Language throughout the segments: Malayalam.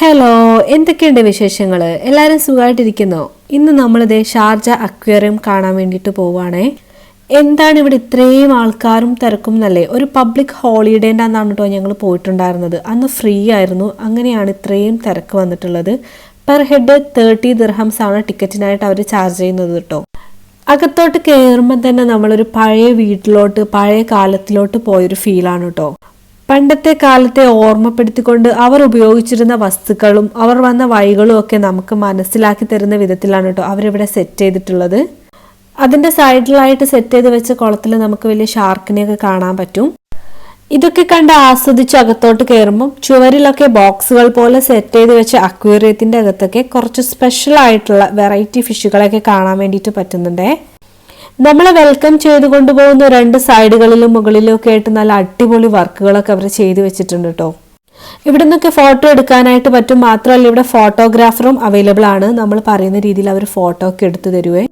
ഹലോ എന്തൊക്കെയുണ്ട് വിശേഷങ്ങൾ എല്ലാവരും സുഖമായിട്ടിരിക്കുന്നോ ഇന്ന് നമ്മളിത് ഷാർജ അക്വേറിയം കാണാൻ വേണ്ടിയിട്ട് പോവുകയാണേ എന്താണ് ഇവിടെ ഇത്രയും ആൾക്കാരും തിരക്കും എന്നല്ലേ? ഒരു പബ്ലിക് ഹോളിഡേന്റെ അന്നാണ് കേട്ടോ ഞങ്ങൾ പോയിട്ടുണ്ടായിരുന്നത്. അന്ന് ഫ്രീ ആയിരുന്നു. അങ്ങനെയാണ് ഇത്രയും തിരക്ക് വന്നിട്ടുള്ളത്. പെർ ഹെഡ് തേർട്ടി ദിർഹംസ് ആണ് ടിക്കറ്റിനായിട്ട് അവർ ചാർജ് ചെയ്യുന്നത് കേട്ടോ അകത്തോട്ട് കയറുമ്പോൾ തന്നെ നമ്മളൊരു പഴയ വീട്ടിലോട്ട് പഴയ കാലത്തിലോട്ട് പോയൊരു ഫീലാണ് കേട്ടോ പണ്ടത്തെ കാലത്തെ ഓർമ്മപ്പെടുത്തിക്കൊണ്ട് അവർ ഉപയോഗിച്ചിരുന്ന വസ്തുക്കളും അവർ വന്ന വഴികളും ഒക്കെ നമുക്ക് മനസ്സിലാക്കി തരുന്ന വിധത്തിലാണ് കേട്ടോ അവരിവിടെ സെറ്റ് ചെയ്തിട്ടുള്ളത്. അതിന്റെ സൈഡിലായിട്ട് സെറ്റ് ചെയ്ത് വെച്ച കുളത്തിൽ നമുക്ക് വലിയ ഷാർക്കിനെയൊക്കെ കാണാൻ പറ്റും. ഇതൊക്കെ കണ്ട് ആസ്വദിച്ച് അകത്തോട്ട് കയറുമ്പം ചുവരിലൊക്കെ ബോക്സുകൾ പോലെ സെറ്റ് ചെയ്ത് വെച്ച അക്വേറിയത്തിന്റെ അകത്തൊക്കെ കുറച്ച് സ്പെഷ്യൽ ആയിട്ടുള്ള വെറൈറ്റി ഫിഷുകളൊക്കെ കാണാൻ വേണ്ടിയിട്ട് പറ്റുന്നുണ്ടേ. നമ്മളെ വെൽക്കം ചെയ്ത് കൊണ്ടുപോകുന്ന രണ്ട് സൈഡുകളിലും മുകളിലും ഒക്കെ ആയിട്ട് നല്ല അടിപൊളി വർക്കുകളൊക്കെ അവർ ചെയ്തു വെച്ചിട്ടുണ്ട് കേട്ടോ ഇവിടെ നിന്നൊക്കെ ഫോട്ടോ എടുക്കാനായിട്ട് പറ്റും മാത്രമല്ല ഇവിടെ ഫോട്ടോഗ്രാഫറും അവൈലബിൾ ആണ്. നമ്മൾ പറയുന്ന രീതിയിൽ അവർ ഫോട്ടോ ഒക്കെ എടുത്തു തരുവേ.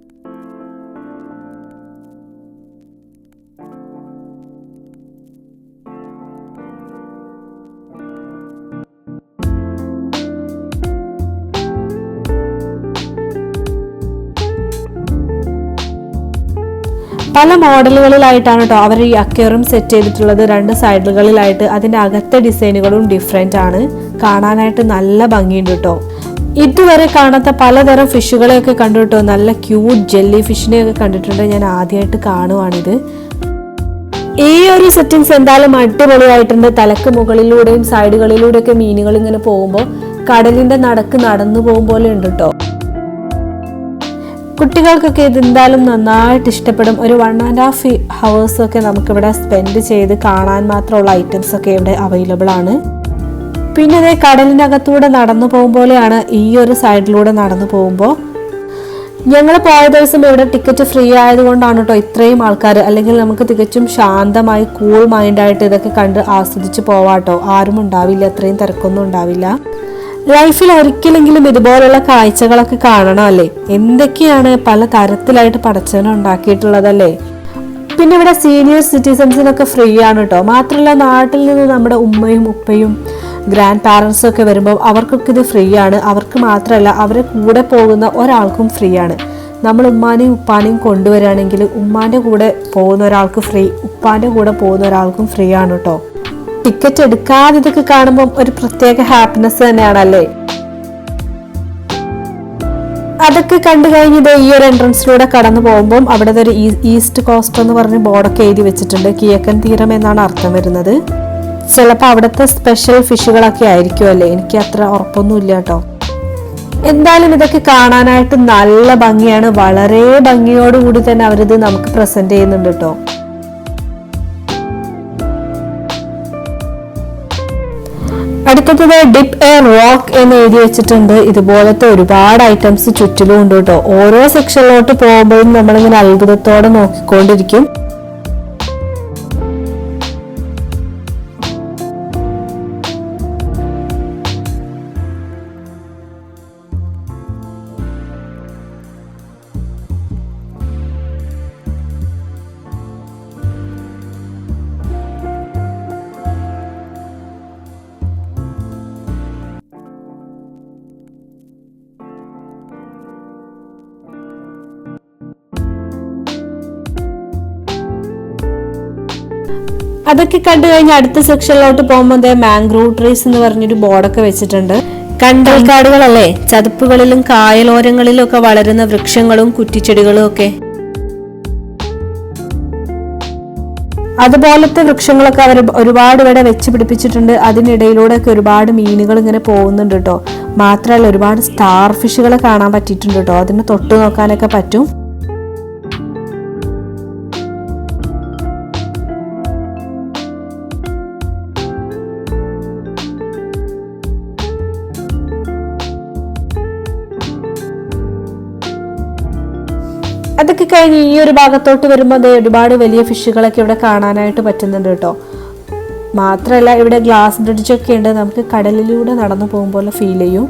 പല മോഡലുകളിലായിട്ടാണ് കേട്ടോ അവർ ഈ അക്വേറിയം സെറ്റ് ചെയ്തിട്ടുള്ളത്. രണ്ട് സൈഡുകളിലായിട്ട് അതിന്റെ അകത്തെ ഡിസൈനുകളും ഡിഫറെന്റ് ആണ്. കാണാനായിട്ട് നല്ല ഭംഗിയുണ്ട് കേട്ടോ ഇതുവരെ കാണാത്ത പലതരം ഫിഷുകളെയൊക്കെ കണ്ടു കേട്ടോ നല്ല ക്യൂട്ട് ജെല്ലി ഫിഷിനെയൊക്കെ കണ്ടിട്ടുണ്ട്. ഞാൻ ആദ്യമായിട്ട് കാണുവാണിത്. ഈ ഒരു സെറ്റിങ്സ് എന്തായാലും അടിപൊളിയായിട്ടുണ്ട്. തലക്ക് മുകളിലൂടെയും സൈഡുകളിലൂടെയൊക്കെ മീനുകൾ ഇങ്ങനെ പോകുമ്പോൾ കടലിന്റെ നടക്ക് നടന്നു പോകും പോലെ ഉണ്ട് കേട്ടോ കുട്ടികൾക്കൊക്കെ ഇത് എന്തായാലും നന്നായിട്ട് ഇഷ്ടപ്പെടും. ഒരു വൺ ആൻഡ് ഹാഫ് ഹവേഴ്സ് ഒക്കെ നമുക്കിവിടെ സ്പെൻഡ് ചെയ്ത് കാണാൻ മാത്രമുള്ള ഐറ്റംസ് ഒക്കെ ഇവിടെ അവൈലബിൾ ആണ്. പിന്നെ ഇതേ കടലിനകത്തൂടെ നടന്നു പോകും പോലെയാണ് ഈ ഒരു സൈഡിലൂടെ നടന്നു പോകുമ്പോൾ ഞങ്ങൾ പോയ ദിവസം ഇവിടെ ടിക്കറ്റ് ഫ്രീ ആയതുകൊണ്ടാണ് കേട്ടോ ഇത്രയും ആൾക്കാർ അല്ലെങ്കിൽ നമുക്ക് തികച്ചും ശാന്തമായി കൂൾ മൈൻഡായിട്ട് ഇതൊക്കെ കണ്ട് ആസ്വദിച്ച് പോവാട്ടോ. ആരും ഉണ്ടാവില്ല അത്രയും തിരക്കൊന്നും ഉണ്ടാവില്ല. ലൈഫിൽ ഒരിക്കലെങ്കിലും ഇതുപോലുള്ള കാഴ്ചകളൊക്കെ കാണണം അല്ലേ? എന്തൊക്കെയാണ് പല തരത്തിലായിട്ട് പടച്ചവനെ ഉണ്ടാക്കിയിട്ടുള്ളതല്ലേ? പിന്നെ ഇവിടെ സീനിയർ സിറ്റിസൺസിനൊക്കെ ഫ്രീ ആണ് കേട്ടോ മാത്രമല്ല നാട്ടിൽ നിന്ന് നമ്മുടെ ഉമ്മയും ഉപ്പയും ഗ്രാൻഡ് പാരൻസും ഒക്കെ വരുമ്പോൾ അവർക്കൊക്കെ ഇത് ഫ്രീ ആണ്. അവർക്ക് മാത്രമല്ല അവരെ കൂടെ പോകുന്ന ഒരാൾക്കും ഫ്രീ ആണ്. നമ്മൾ ഉമ്മാനെയും ഉപ്പാനെയും കൊണ്ടുവരികയാണെങ്കിൽ ഉമ്മാന്റെ കൂടെ പോകുന്ന ഒരാൾക്ക് ഫ്രീ ഉപ്പാന്റെ കൂടെ പോകുന്ന ഒരാൾക്കും ഫ്രീ ആണ് കേട്ടോ ടിക്കറ്റ് എടുക്കാതെ ഇതൊക്കെ കാണുമ്പോൾ ഒരു പ്രത്യേക ഹാപ്പിനെസ് തന്നെയാണല്ലേ? അതൊക്കെ കണ്ടു കഴിഞ്ഞത് ഈ ഒരു എൻട്രൻസിലൂടെ കടന്നു പോകുമ്പോൾ അവിടെ ഒരു ഈസ്റ്റ് കോസ്റ്റ് എന്ന് പറഞ്ഞ് ബോർഡൊക്കെ എഴുതി വെച്ചിട്ടുണ്ട്. കിഴക്കൻ തീരം എന്നാണ് അർത്ഥം വരുന്നത്. ചിലപ്പോൾ അവിടുത്തെ സ്പെഷ്യൽ ഫിഷുകളൊക്കെ ആയിരിക്കും അല്ലേ? എനിക്ക് അത്ര ഉറപ്പൊന്നുമില്ല കേട്ടോ. എന്തായാലും ഇതൊക്കെ കാണാനായിട്ട് നല്ല ഭംഗിയാണ്. വളരെ ഭംഗിയോടുകൂടി തന്നെ അവരിത് നമുക്ക് പ്രസന്റ് ചെയ്യുന്നുണ്ട് കേട്ടോ. അടുത്തത് ഡിപ്പ് എ റോക്ക് എന്ന് എഴുതി വെച്ചിട്ടുണ്ട്. ഇതുപോലത്തെ ഒരുപാട് ഐറ്റംസ് ചുറ്റിലും ഉണ്ട് കേട്ടോ. ഓരോ സെക്ഷനിലോട്ട് പോകുമ്പോഴും നമ്മളിങ്ങനെ അത്ഭുതത്തോടെ നോക്കിക്കൊണ്ടിരിക്കും. അതൊക്കെ കണ്ടു കഴിഞ്ഞ് അടുത്ത സെക്ഷനിലോട്ട് പോകുമ്പോൾ മാംഗ്രൂവ് ട്രീസ് എന്ന് പറഞ്ഞൊരു ബോർഡൊക്കെ വെച്ചിട്ടുണ്ട്. കണ്ടൽക്കാടുകളല്ലേ ചതുപ്പുകളിലും കായലോരങ്ങളിലും ഒക്കെ വളരുന്ന വൃക്ഷങ്ങളും കുറ്റിച്ചെടികളും ഒക്കെ. അതുപോലത്തെ വൃക്ഷങ്ങളൊക്കെ അവർ ഒരുപാട് ഇവിടെ വെച്ച് പിടിപ്പിച്ചിട്ടുണ്ട്. അതിനിടയിലൂടെ ഒക്കെ ഒരുപാട് മീനുകൾ ഇങ്ങനെ പോകുന്നുണ്ട് കേട്ടോ. മാത്രമല്ല ഒരുപാട് സ്റ്റാർ ഫിഷുകളെ കാണാൻ പറ്റിയിട്ടുണ്ട് കേട്ടോ. അതിന് തൊട്ട് നോക്കാനൊക്കെ പറ്റും. അതൊക്കെ കഴിഞ്ഞ് ഈ ഒരു ഭാഗത്തോട്ട് വരുമ്പോൾ ദേ ഒരുപാട് വലിയ ഫിഷുകളൊക്കെ ഇവിടെ കാണാനായിട്ട് പറ്റുന്നുണ്ട് കേട്ടോ. മാത്രമല്ല ഇവിടെ ഗ്ലാസ് ബ്രിഡ്ജൊക്കെ ഉണ്ട്. നമുക്ക് കടലിലൂടെ നടന്നു പോകുമ്പോൾ ഫീൽ ചെയ്യും.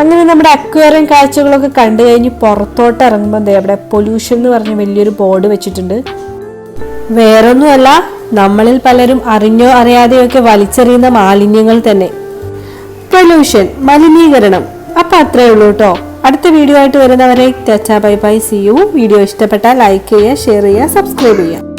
അങ്ങനെ നമ്മുടെ അക്വേറിയം കാഴ്ചകളൊക്കെ കണ്ടു കഴിഞ്ഞ് പുറത്തോട്ട് ഇറങ്ങുമ്പോൾ ദേ അവിടെ പൊല്യൂഷൻ എന്ന് പറഞ്ഞ വലിയൊരു ബോർഡ് വെച്ചിട്ടുണ്ട്. വേറൊന്നുമല്ല നമ്മളിൽ പലരും അറിഞ്ഞോ അറിയാതെയോ ഒക്കെ വലിച്ചെറിയുന്ന മാലിന്യങ്ങൾ തന്നെ. പൊല്യൂഷൻ മലിനീകരണം. അപ്പൊ അത്രേ ഉള്ളൂ കേട്ടോ അടുത്ത വീഡിയോ ആയിട്ട് വരുന്നവരെ ടച്ചാ bye bye see you video ഇഷ്ടപ്പെട്ടാൽ ലൈക്ക് ചെയ്യുക ഷെയർ ചെയ്യുക സബ്സ്ക്രൈബ് ചെയ്യുക.